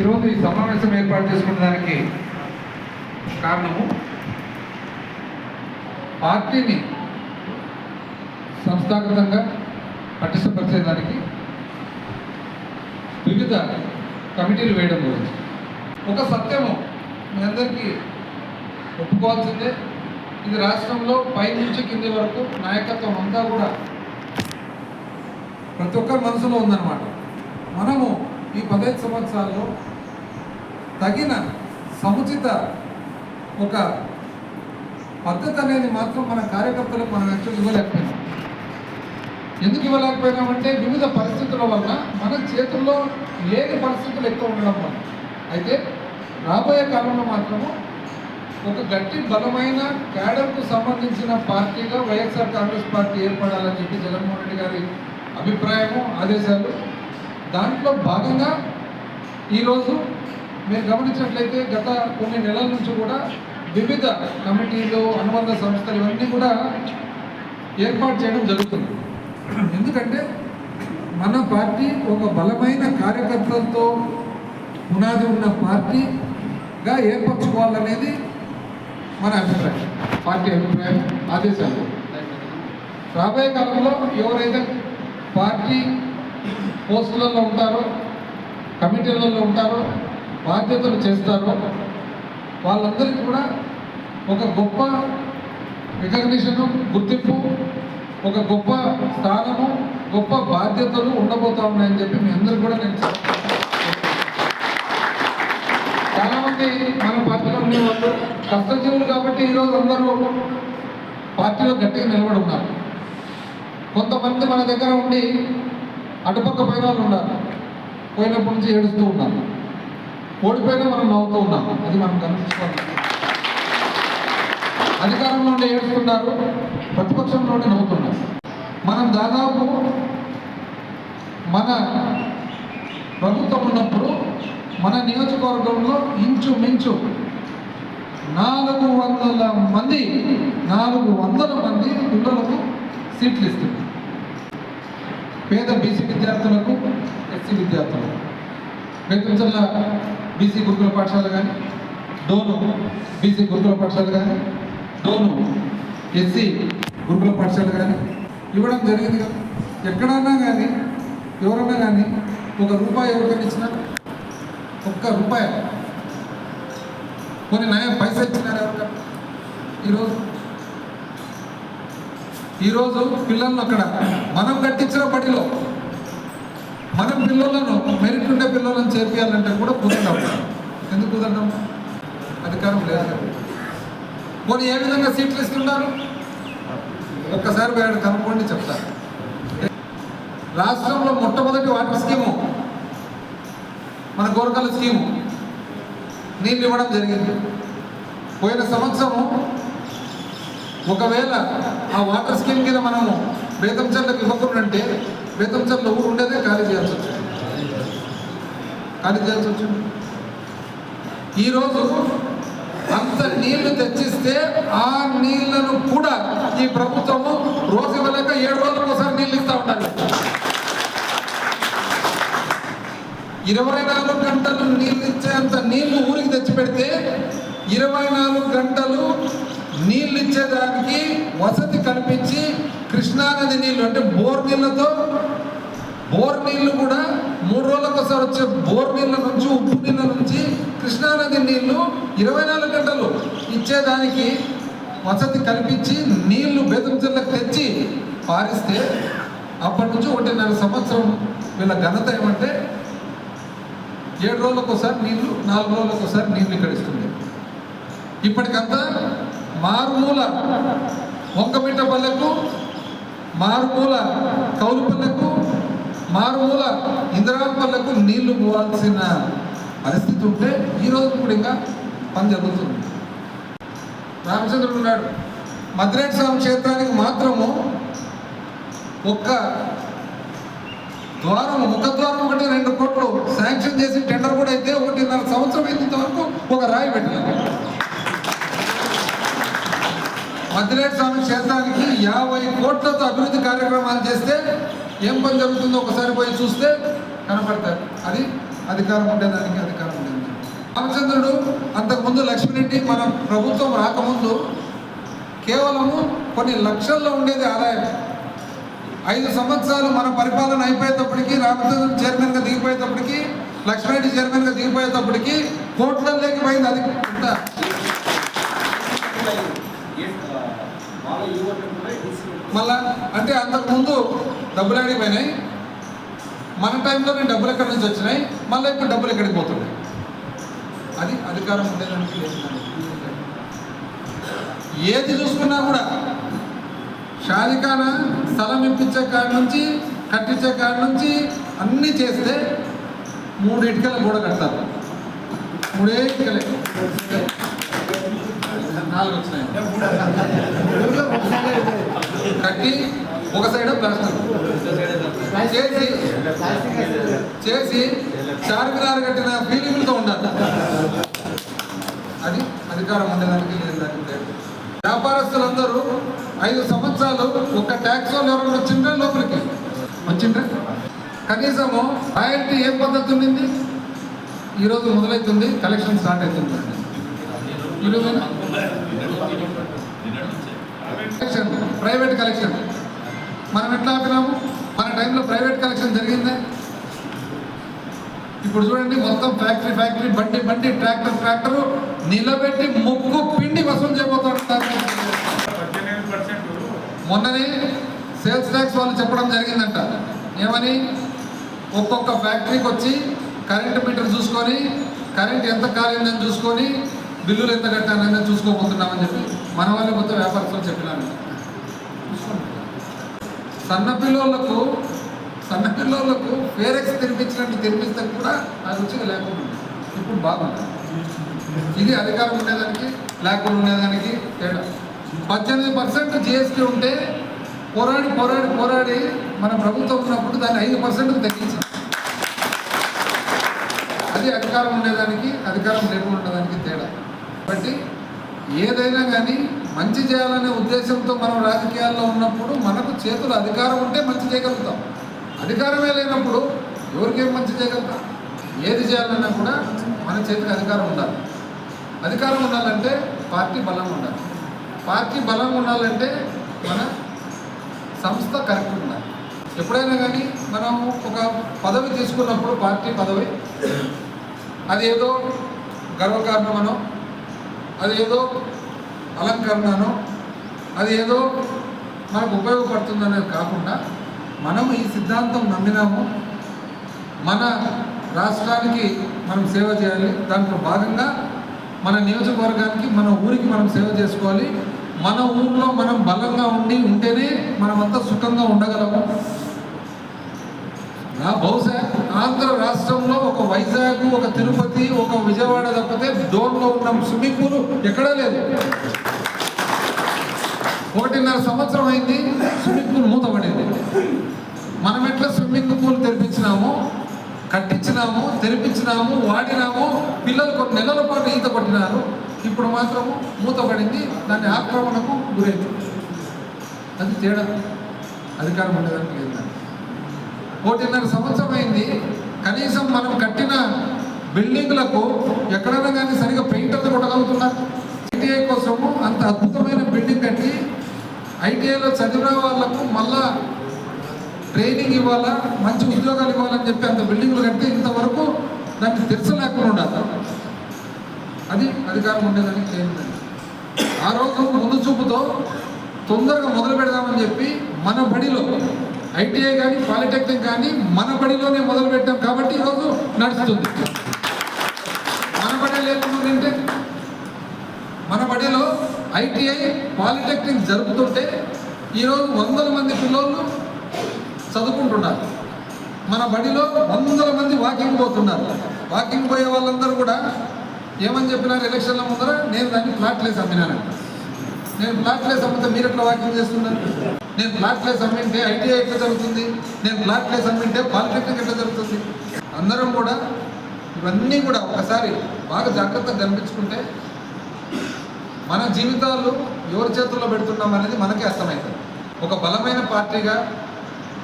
ఈరోజు ఈ సమావేశం ఏర్పాటు చేసుకున్న దానికి కారణము పార్టీని సంస్థాగతంగా పటిష్టపరిచేదానికి వివిధ కమిటీలు వేయడం గురించి. ఒక సత్యము మీ అందరికీ ఒప్పుకోవాల్సిందే. ఇది రాష్ట్రంలో పై నుంచి కింది వరకు నాయకత్వం అంతా కూడా ప్రతి ఒక్కరి మనసులో ఉందన్నమాట. మనము ఈ పదహైదు సంవత్సరాల్లో తగిన సముచిత ఒక పద్ధతి అనేది మాత్రం మన కార్యకర్తలకు మనం యాక్చువల్ ఇవ్వలేకపోయినాం. ఎందుకు ఇవ్వలేకపోయినామంటే వివిధ పరిస్థితుల వల్ల మన చేతుల్లో లేని పరిస్థితులు ఎక్కువ ఉండడం వల్ల. అయితే రాబోయే కాలంలో మాత్రము ఒక గట్టి బలమైన క్యాడర్కు సంబంధించిన పార్టీగా వైఎస్ఆర్ కాంగ్రెస్ పార్టీ ఏర్పడాలని చెప్పి జగన్మోహన్ రెడ్డి గారి అభిప్రాయము ఆదేశాలు. దాంట్లో భాగంగా ఈరోజు మీరు గమనించినట్లయితే గత కొన్ని నెలల నుంచి కూడా వివిధ కమిటీలు అనుబంధ సంస్థలు ఇవన్నీ కూడా ఏర్పాటు చేయడం జరుగుతుంది. ఎందుకంటే మన పార్టీ ఒక బలమైన కార్యకర్తలతో పునాది ఉన్న పార్టీగా ఏర్పరచుకోవాలనేది మన అభిప్రాయం. పార్టీ అభిప్రాయం ఆదేశాలు. రాబోయే కాలంలో ఎవరైతే పార్టీ పోస్టులలో ఉంటారో కమిటీలలో ఉంటారో బాధ్యతలు చేస్తారో వాళ్ళందరికీ కూడా ఒక గొప్ప రికగ్నిషను గుర్తింపు ఒక గొప్ప స్థానము గొప్ప బాధ్యతలు ఉండబోతా ఉన్నాయని చెప్పి మీ అందరూ కూడా నేను చాలామంది మన పార్టీలో ఉండేవాళ్ళు కష్టజీవులు కాబట్టి ఈరోజు అందరూ పార్టీలో గట్టిగా నిలబడి ఉన్నారు. కొంతమంది మన దగ్గర ఉండి అటుపక్క పోయిన వాళ్ళు ఉన్నారు. పోయినప్పటి నుంచి ఏడుస్తూ ఉన్నారు. ఓడిపోయినా మనం నవ్వుతూ ఉన్నాం. అది మనం గమనించుకోవాలి. అధికారంలో ఉండి ఏడుస్తున్నారు ప్రతిపక్షంలో ఉండి నవ్వుతున్నారు. మనం దాదాపు మన ప్రభుత్వం ఉన్నప్పుడు మన నియోజకవర్గంలో ఇంచుమించు నాలుగు వందల మంది నాలుగు వందల మంది పిల్లలకు సీట్లు ఇస్తుంది పేద బీసీ విద్యార్థులకు ఎస్సీ విద్యార్థులకు. బెంకంచల్ల బీసీ గురుకుల పాఠశాల కానీ డోను బీసీ గురుకుల పాఠశాల కానీ డోను ఎస్సీ గురుకుల పాఠశాల కానీ ఇవ్వడం జరిగింది కదా. ఎక్కడన్నా కానీ ఎవరన్నా కానీ ఒక రూపాయి ఎవరికైనా ఇచ్చినా ఒక్క రూపాయి. కొన్ని నయం పైసా ఇచ్చినారు ఎవరికైనా. ఈరోజు ఈరోజు పిల్లలను అక్కడ మనం కట్టించిన బడిలో మనం పిల్లలను మెరిట్ ఉండే పిల్లలను చేర్పియాలంటే కూడా కుదరడం. ఎందుకు కుదరడం? అధికారం లేదు పోనీ ఏ విధంగా సీట్లు ఇస్తున్నారు ఒక్కసారి వేడు కనుక్కోండి చెప్తారు రాష్ట్రంలో మొట్టమొదటి వాటర్ స్కీము మన గోరకల స్కీము నీళ్ళు ఇవ్వడం జరిగింది. పోయిన సంవత్సరం ఒకవేళ ఆ వాటర్ స్కీమ్ కింద మనము బేతంచర్లకు ఇవ్వకుండా బేతంచర్ల ఊరు ఉండేదే ఖాళీ చేయాల్సి వచ్చింది. ఖాళీ చేయాల్సి వచ్చింది. ఈరోజు అంత నీళ్ళు తెచ్చిస్తే ఆ నీళ్ళను కూడా ఈ ప్రభుత్వము రోజు ఇవ్వలేక ఏడు రోజులకు ఒకసారి నీళ్ళు ఇస్తా ఉండాలి. ఇరవై నాలుగు గంటలు నీళ్ళు ఇచ్చేంత నీళ్ళు ఊరికి తెచ్చి పెడితే ఇరవై నాలుగు గంటలు నీళ్ళు ఇచ్చేదానికి వసతి కల్పించి కృష్ణానది నీళ్ళు అంటే బోర్ నీళ్ళతో బోర్ నీళ్ళు కూడా మూడు రోజులకోసారి వచ్చే బోర్ నీళ్ళ నుంచి ఉప్పు నీళ్ళ నుంచి కృష్ణానది నీళ్ళు ఇరవై నాలుగు గంటలు ఇచ్చేదానికి వసతి కల్పించి నీళ్ళు బెదంచెర్లకు తెచ్చి పారిస్తే అప్పటి నుంచి ఒకటిన్నర సంవత్సరం వీళ్ళ ఘనత ఏమంటే ఏడు రోజులకు ఒకసారి నీళ్ళు నాలుగు రోజులకు ఒకసారి నీళ్ళు ఇక్కడ ఇస్తుంది. ఇప్పటికంతా మారుమూల వంకమిట్ట పల్లెకు మారుమూల కౌలుపల్లకు మారుమూల ఇంద్రాపల్లకు నీళ్ళు పోవాల్సిన పరిస్థితి ఉంటే ఈ రోజు కూడా ఇంకా పని జరుగుతుంది. రామచంద్రుడు ఉన్నాడు. మద్రేటి స్వామి క్షేత్రానికి మాత్రము ఒక్క ద్వారం ముఖ ద్వారం ఒకటి రెండు కోట్లు శాంక్షన్ చేసి టెండర్ కూడా అయితే ఒకటిన్నర సంవత్సరం అయితే వరకు ఒక రాయి పెట్టలేదు. మద్దిరేటి స్వామి క్షేత్రానికి యాభై కోట్లతో అభివృద్ధి కార్యక్రమాలు చేస్తే ఏం పని జరుగుతుందో ఒకసారి పోయి చూస్తే కనపడతారు. అది అధికారం ఉండేదానికి అధికారం ఉండేది రామచంద్రుడు అంతకుముందు లక్ష్మీరెడ్డి మన ప్రభుత్వం రాకముందు కేవలము కొన్ని లక్షల్లో ఉండేది ఆదాయం. ఐదు సంవత్సరాలు మన పరిపాలన అయిపోయేటప్పటికి రామచంద్రుడు చైర్మన్గా దిగిపోయేటప్పటికి లక్ష్మీరెడ్డి చైర్మన్గా దిగిపోయేటప్పటికి కోట్లలోకి పోయింది అది. మళ్ళా అంటే అంతకుముందు డబ్బులు ఎక్కడికి మన టైంలోనే డబ్బులు ఎక్కడి నుంచి వచ్చినాయి? మళ్ళీ ఇప్పుడు డబ్బులు ఎక్కడికి పోతున్నాయి? అది అధికారం ఉండేదానికి ఏది చూసుకున్నా కూడా షాదిఖాన స్థలం ఇప్పించే కాడి నుంచి కట్టించే కాడి నుంచి అన్నీ చేస్తే మూడు ఇటుకల గోడ కడతారు. మూడే ఇటుకలే. నాలుగు వచ్చినాయి కట్టి ఒక సైడ్ ప్లాస్టర్. చేసి చేసి చార్మినార్ కట్టిన ఫీలింగ్తో ఉండాలి. అది అధికారం ఉండడానికి లేదు. వ్యాపారస్తులందరూ ఐదు సంవత్సరాలు ఒక ట్యాక్స్ వాళ్ళు ఎవరైనా వచ్చిండ్రా లోపలికి? వచ్చిండ్రా? కనీసము రాయల్టీ ఏ పద్ధతి ఉండింది? ఈరోజు మొదలవుతుంది కలెక్షన్ స్టార్ట్ అవుతుంది. ఈరోజైనా కలెక్షన్ ప్రైవేట్ కలెక్షన్ మనం ఎట్లా ఆపినాము? మన టైంలో ప్రైవేట్ కలెక్షన్ జరిగిందే? ఇప్పుడు చూడండి మొత్తం ఫ్యాక్టరీ ఫ్యాక్టరీ బండి బండి ట్రాక్టర్ ట్రాక్టర్ నిలబెట్టి ముక్కు పిండి వసూలు చేయబోతాడు మొన్ననే సేల్స్ ట్యాక్స్ వాళ్ళు చెప్పడం జరిగిందంట. ఏమని? ఒక్కొక్క ఫ్యాక్టరీకి వచ్చి కరెంట్ మీటర్ చూసుకొని కరెంట్ ఎంత కాలిందని చూసుకొని బిల్లులు ఎంత కట్టానని చూసుకోబోతున్నామని చెప్పి మన వాళ్ళు కొత్త వ్యాపారస్తులు చెప్పినాను సన్న పిల్లోళ్ళకు సన్న పిల్లోళ్ళకు ఫేరెక్స్ తినిపించినట్టు తినిపిస్తే కూడా ఆ రుచిగా లేకుండా ఇప్పుడు బాగుంది. ఇది అధికారం ఉండేదానికి లేకుండా ఉండేదానికి తేడా. పద్దెనిమిది పర్సెంట్ జిఎస్టీ ఉంటే పోరాడి పోరాడి పోరాడి మన ప్రభుత్వం ఉన్నప్పుడు దాన్ని ఐదు పర్సెంట్ తగ్గించాం. అది అధికారం ఉండేదానికి అధికారం లేకుండా ఉండేదానికి తేడా. కాబట్టి ఏదైనా కానీ మంచి చేయాలనే ఉద్దేశంతో మనం రాజకీయాల్లో ఉన్నప్పుడు మనకు చేతులు అధికారం ఉంటే మంచి చేయగలుగుతాం. అధికారమే లేనప్పుడు ఎవరికేం మంచి చేయగలుగుతాం? ఏది చేయాలన్నా కూడా మన చేతికి అధికారం ఉండాలి. అధికారం ఉండాలంటే పార్టీ బలం ఉండాలి. పార్టీ బలం ఉండాలంటే మన సంస్థ కరెక్ట్ ఉండాలి. ఎప్పుడైనా కానీ మనం ఒక పదవి తీసుకున్నప్పుడు పార్టీ పదవి అది ఏదో గర్వకారణమనో అది ఏదో అలంకరణనో అది ఏదో మనకు ఉపయోగపడుతుందనేది కాకుండా మనం ఈ సిద్ధాంతం నమ్మినాము. మన రాష్ట్రానికి మనం సేవ చేయాలి. దాంట్లో భాగంగా మన నియోజకవర్గానికి మన ఊరికి మనం సేవ చేసుకోవాలి. మన ఊర్లో మనం బలంగా ఉండి ఉంటేనే మనమంతా సుఖంగా ఉండగలము. నా బహుశా ఆంధ్ర రాష్ట్రంలో ఒక వైజాగ్ ఒక తిరుపతి ఒక విజయవాడ తప్పితే డోన్లో ఉన్న స్విమ్మింగ్ పూల్ ఎక్కడా లేదు. ఒకటిన్నర సంవత్సరం అయింది స్విమ్మింగ్ పూల్ మూతపడింది మనం ఎట్లా స్విమ్మింగ్ పూల్ తెరిపించినాము కట్టించినాము తెరిపించినాము వాడినాము పిల్లలు కొన్ని నెలల పాటు ఈత కొట్టినారు. ఇప్పుడు మాత్రము మూతపడింది దాని ఆక్రమణకు గురైంది. అది తేడా. అధికారం ఉండేదానికి లేదు. కోటిన్నర సంవత్సరం అయింది. కనీసం మనం కట్టిన బిల్డింగ్లకు ఎక్కడైనా కానీ సరిగా పెయింటర్లు కొట్టగలుగుతున్నారు ఐటీఐ కోసము అంత అద్భుతమైన బిల్డింగ్ కట్టి ఐటీఐలో చదివిన వాళ్ళకు మళ్ళా ట్రైనింగ్ ఇవ్వాలా మంచి ఉద్యోగాలు ఇవ్వాలని చెప్పి అంత బిల్డింగ్లు కట్టి ఇంతవరకు దాన్ని తెరచలేకుండా ఉండాలి. అది అధికారం ఉండేదానికి చేయండి ఆ రోజు ముందు చూపుతో తొందరగా మొదలు పెడదామని చెప్పి మన బడిలో ఐటీఐ కానీ పాలిటెక్నిక్ కానీ మన బడిలోనే మొదలు పెట్టాం కాబట్టి ఈరోజు నడుస్తుంది. మన బడి లేకుండా ఉంటే మన బడిలో ఐటీఐ పాలిటెక్నిక్ జరుపుతుంటే ఈరోజు వందల మంది పిల్లలు చదువుకుంటున్నారు. మన బడిలో వందల మంది వాకింగ్ పోతున్నారు. వాకింగ్ పోయే వాళ్ళందరూ కూడా ఏమని చెప్పినారు ఎలక్షన్ల ముందర? నేను దాన్ని ఫ్లాట్లేసి అమ్మినాను నేను ప్లాట్లేసి అమ్మితే మీరు ఎట్లా వాకింగ్ చేస్తున్నారు? నేను ప్లాట్లేసి అమ్మింటే ఐటీఐ ఎట్లా జరుగుతుంది? నేను ప్లాట్లేసి అమ్మింటే పాలిటెక్నిక్ ఎట్లా జరుగుతుంది? అందరం కూడా ఇవన్నీ కూడా ఒకసారి బాగా జాగ్రత్తగా కనిపించుకుంటే మన జీవితాలు ఎవరి చేతుల్లో పెడుతున్నాం అనేది మనకే అర్థమవుతుంది ఒక బలమైన పార్టీగా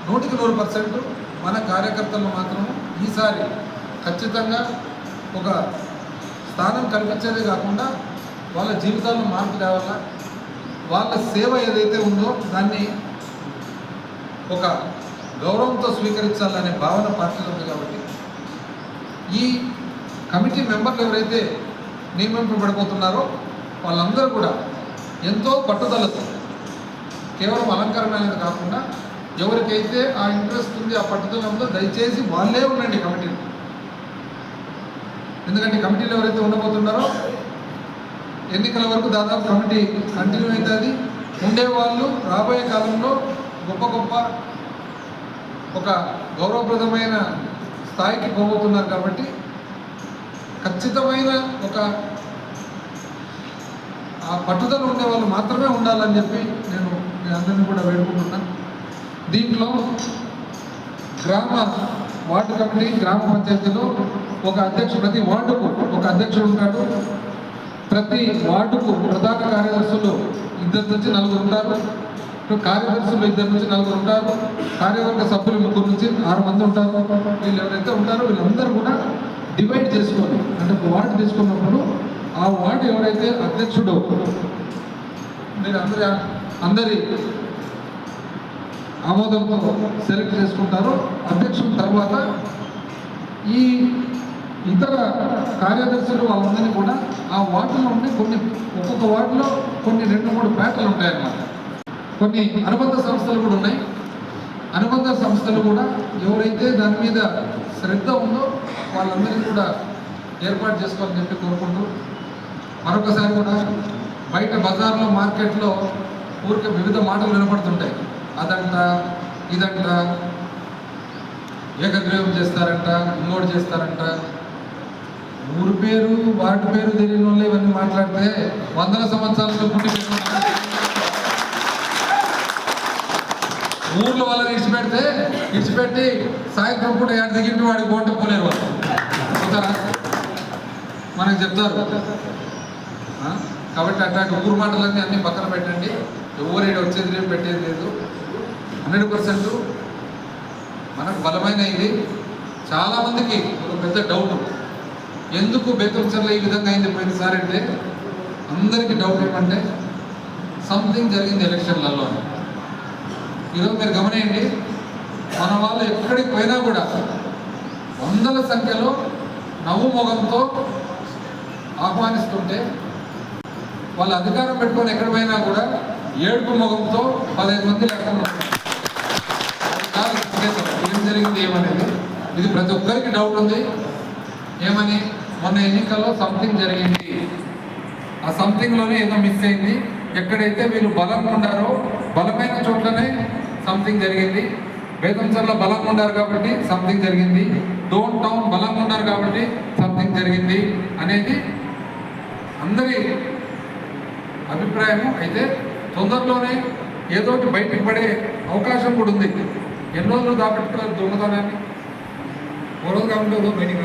నూటికి నూరు పర్సెంట్ మన కార్యకర్తలు మాత్రం ఈసారి ఖచ్చితంగా ఒక స్థానం కల్పించేదే కాకుండా వాళ్ళ జీవితాల్లో మార్పు తేవాలా వాళ్ళ సేవ ఏదైతే ఉందో దాన్ని ఒక గౌరవంతో స్వీకరించాలనే భావన పార్టీలో ఉంది కాబట్టి. ఈ కమిటీ మెంబర్లు ఎవరైతే నియమింపబడిపోతున్నారో వాళ్ళందరూ కూడా ఎంతో పట్టుదలతో కేవలం అలంకరణ అనేది కాకుండా ఎవరికైతే ఆ ఇంట్రెస్ట్ ఉంది ఆ పట్టుదల ఉందో దయచేసి వాళ్ళే ఉండండి కమిటీలో. ఎందుకంటే కమిటీలో ఎవరైతే ఉండబోతున్నారో ఎన్నికల వరకు దాదాపు కమిటీ కంటిన్యూ అవుతుంది. ఉండేవాళ్ళు రాబోయే కాలంలో గొప్ప గొప్ప ఒక గౌరవప్రదమైన స్థాయికి పోబోతున్నారు కాబట్టి ఖచ్చితమైన ఒక ఆ పట్టుదల ఉండే వాళ్ళు మాత్రమే ఉండాలని చెప్పి నేను మీ అందరినీ కూడా వేడుకుంటున్నాను దీంట్లో గ్రామ వార్డు కమిటీ గ్రామ పంచాయతీలో ఒక అధ్యక్షుడు ప్రతి వార్డుకు ఒక అధ్యక్షుడు ఉంటాడు. ప్రతి వార్డుకు ప్రధాన కార్యదర్శులు ఇద్దరు నుంచి నలుగురు ఉంటారు. కార్యదర్శులు ఇద్దరు నుంచి నలుగురు ఉంటారు. కార్యవర్గ సభ్యులు ముగ్గురు నుంచి ఆరు మంది ఉంటారు. వీళ్ళు ఎవరైతే ఉంటారో వీళ్ళందరూ కూడా డివైడ్ చేసుకొని అంటే ఒక వార్డు తీసుకున్నప్పుడు ఆ వార్డు ఎవరైతే అధ్యక్షుడు మీరు అందరి అందరి ఆమోదంతో సెలెక్ట్ చేసుకుంటారో అధ్యక్షుడు తర్వాత ఈ ఇతర కార్యదర్శులు వాళ్ళందరినీ కూడా ఆ వార్డులో ఉండి కొన్ని ఒక్కొక్క వార్డులో కొన్ని రెండు మూడు పేటలు ఉంటాయన్నమాట. కొన్ని అనుబంధ సంస్థలు కూడా ఉన్నాయి. అనుబంధ సంస్థలు కూడా ఎవరైతే దాని మీద శ్రద్ధ ఉందో వాళ్ళందరినీ కూడా ఏర్పాటు చేసుకోవాలని చెప్పి కోరుకుంటూ మరొకసారి కూడా బయట బజార్లో మార్కెట్లో ఊరికే వివిధ మాటలు వినపడుతుంటాయి. అదంట ఇదంట ఏకగ్రీవం చేస్తారంట ఇంకోటి చేస్తారంట ఊరి పేరు వాటి పేరు తెలియని వాళ్ళు ఇవన్నీ మాట్లాడితే వందల సంవత్సరాలతో పుట్టి ఊర్లో వాళ్ళని ఇడిచిపెడితే ఇడిచిపెట్టి సాయంత్రం పూట ఎక్కడ దిగింటి వాడికి పోటీ పోలేరు వాళ్ళు. మనకు చెప్తారు. కాబట్టి అట్లాంటి ఊరు మాటలన్నీ అన్ని పక్కన పెట్టండి. ఎవరు ఈడ వచ్చేది లేదు పెట్టేది లేదు. హండ్రెడ్ పర్సెంట్ మనకు బలమైన ఇది. చాలామందికి ఒక పెద్ద డౌట్ ఎందుకు బేతంచర్ల ఈ విధంగా అయింది పోయినసారి అంటే అందరికీ డౌట్ ఏమంటే సంథింగ్ జరిగింది ఎలక్షన్లలో. ఈరోజు మీరు గమనియండి మన వాళ్ళు ఎక్కడికి పోయినా కూడా వందల సంఖ్యలో నవ్వు మొగంతో ఆహ్వానిస్తుంటే వాళ్ళు అధికారం పెట్టుకొని ఎక్కడ పోయినా కూడా ఏడుపు మొగంతో పదహైదు మంది లెక్కలు ఏం జరిగింది ఏమనేది? ఇది ప్రతి ఒక్కరికి డౌట్ ఉంది. ఏమని? మొన్న ఎన్నికల్లో సంథింగ్ జరిగింది. ఆ సంథింగ్లోనే ఏదో మిస్ అయింది. ఎక్కడైతే వీళ్ళు బలంగా ఉండారో బలమైన చోట్లనే సంథింగ్ జరిగింది. బేతంచర్లో బలంగా ఉండారు కాబట్టి సంథింగ్ జరిగింది. డోన్ టౌన్ బలంగా ఉన్నారు కాబట్టి సంథింగ్ జరిగింది అనేది అందరి అభిప్రాయము. అయితే తొందరలోనే ఏదో ఒకటి బయటకు పడే అవకాశం కూడా ఉంది. ఎన్ని రోజులు దాపెట్టుకోవాలి దొంగతనాన్ని. ఓ రోజు కాబట్టి బయటికి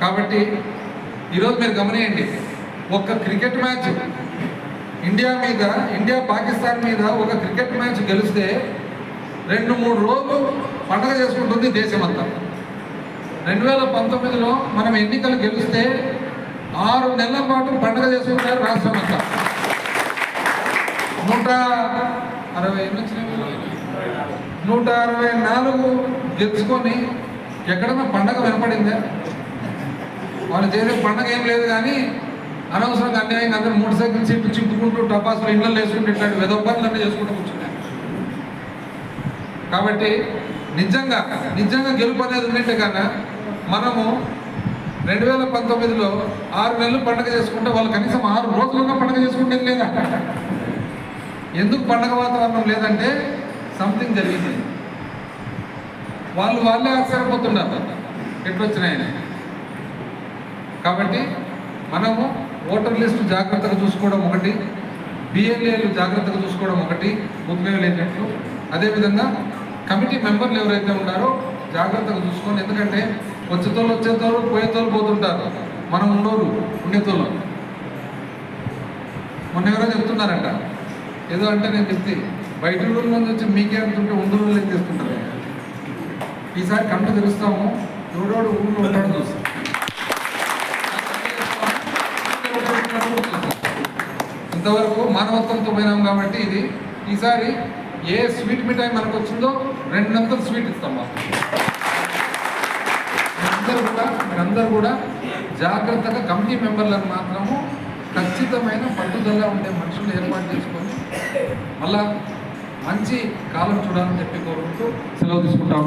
కాబట్టి ఈరోజు మీరు గమనియండి ఒక క్రికెట్ మ్యాచ్ ఇండియా మీద ఇండియా పాకిస్తాన్ మీద ఒక క్రికెట్ మ్యాచ్ గెలిస్తే రెండు మూడు రోజులు పండగ చేసుకుంటుంది దేశం అంతా రెండు వేల పంతొమ్మిదిలో మనం ఎన్నికలు గెలిస్తే ఆరు నెలల పాటు పండగ చేసుకుంటారు రాష్ట్రం అంతా నూట అరవై నూట అరవై నాలుగు గెలుచుకొని ఎక్కడన్నా పండగ వినపడిందా? వాళ్ళు చేసే పండగ ఏం లేదు కానీ అనవసరంగా అన్యాయంగా అందరూ మోటార్ సైకిల్ సీట్లు చింపుకుంటూ టపాసులు ఇళ్ళలో వేసుకుంటూ ఇట్లాంటి వెదవ పనులన్నీ చేసుకుంటూ కూర్చున్నారు కాబట్టి నిజంగా నిజంగా గెలుపు అనేది ఉన్నట్టే కన్నా మనము రెండు వేల పంతొమ్మిదిలో ఆరు నెలలు పండగ చేసుకుంటే వాళ్ళు కనీసం ఆరు రోజులున్న పండగ చేసుకుంటే లేదా? ఎందుకు పండగ వాతావరణం లేదంటే సంథింగ్ జరిగింది. వాళ్ళు వాళ్ళే ఆశ్చర్యపోతున్నారు. ఎట్లొచ్చినాయని? కాబట్టి మనము ఓటర్ లిస్టు జాగ్రత్తగా చూసుకోవడం ఒకటి బిఎల్ఏలు జాగ్రత్తగా చూసుకోవడం ఒకటి బూత్ ఏజెంట్లు అదేవిధంగా కమిటీ మెంబర్లు ఎవరైతే ఉన్నారో జాగ్రత్తగా చూసుకోండి. ఎందుకంటే వచ్చేతోళ్ళు వచ్చేతోళ్ళు పోయేతోళ్ళు పోతుంటారు. మనం ఉండోరు ఉండేతోళ్ళు మొన్న ఎవరో చెప్తున్నారంట. ఏదో అంటే నేను చెప్తే బయట ఊళ్ళ నుంచి వచ్చి మీకే అంటుంటే ఉండు ఏం చేస్తుంటారు. ఈసారి కంటూ తెలుస్తాము ఎవడోడు ఊళ్ళో ఉంటాడు చూస్తాం మానవత్వంతో పోయినాం కాబట్టి ఇది ఈసారి ఏ స్వీట్ మిఠాయి మనకు వచ్చిందో రెండంతలు స్వీట్ ఇస్తాం మాకు. మీరందరూ కూడా మీరందరూ కూడా జాగ్రత్తగా కమిటీ మెంబర్లను మాత్రము ఖచ్చితమైన పట్టుదల ఉండే మనుషులు ఏర్పాటు చేసుకొని మళ్ళా మంచి కాలం చూడాలని చెప్పి కోరుకుంటూ సెలవు తీసుకుంటాము.